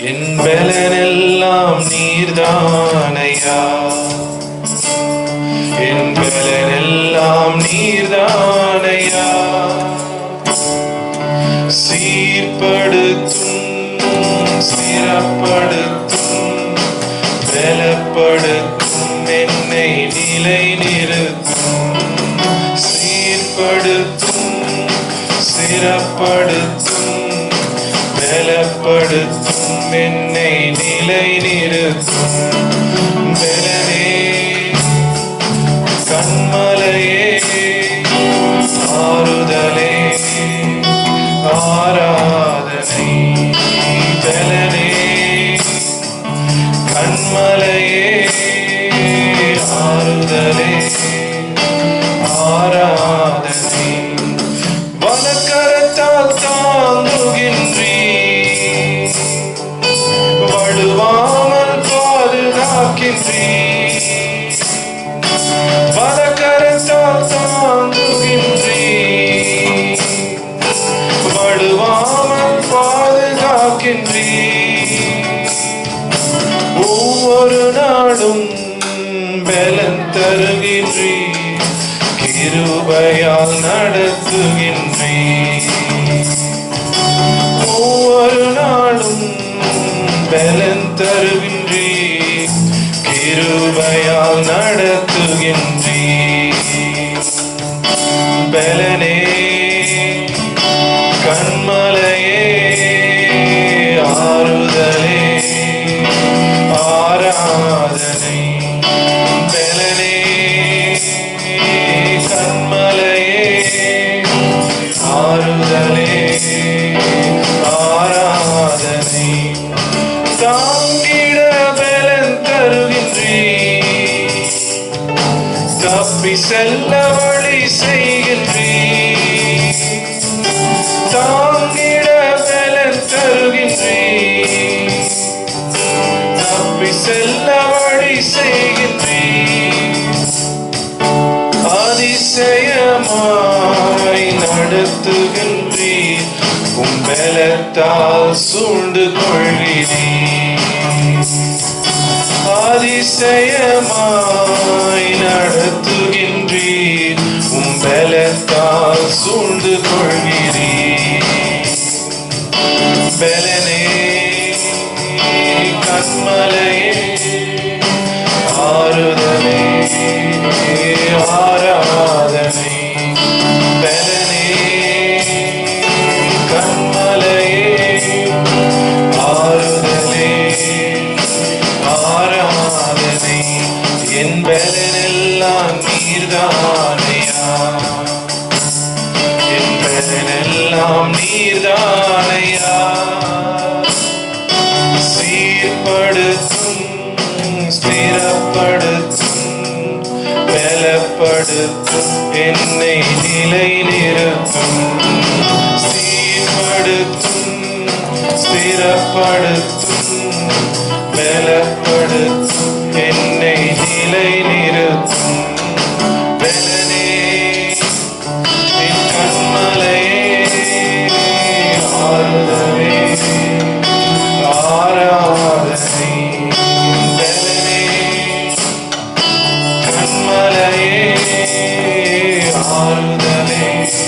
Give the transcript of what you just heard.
என்பலனெல்லாம் நீர்தானையா? என்பலனெல்லாம் நீர்தானையா? சீர்படுத்தும் சிறப்படுத்தும் பலப்படுத்தும் என்னை நிலை நிறுத்தும் சீர்படுத்தும் சிறப்படுத்தும் பலப்படுத்தும் என்னை நிலை நிறுத்தும் பலனே ஒவ்வொரு நாளும் பலன் தருகின்றீ கிருபையால் நடத்துகின்றீ ஒவ்வொரு நாளும் பலன் தருகின்ற கிருபையால் நடத்துகின்றே பலனே கண்மலையே ஆறுதலே ஆராதனை. பலனே கண்மலையே ஆறுதலே ஆராதனை. தாங்கிட தப்பி செல்ல வழி செய்கின்றீ தாங்கிட பலன் தருகின்றீ தப்பி செல்ல வழி செய்கின்றீ அதிசயமாய் நடத்துகின்றீ கும்பலத்தால் சூண்டு கொள்கிறீர் அதிசயமாய் நடத்து பலத்தால் சூழ்ந்து கொள்கிறீர். பலனே கண்மலையே சீர்படுத்தும் ஸ்திரப்படுத்தும் பலப்படுத்தும் என்னை நிலை நிறுத்தும் சீர்படுத்தும் ஸ்திரப்படுத்தும் பலப்படுத்தும் all the names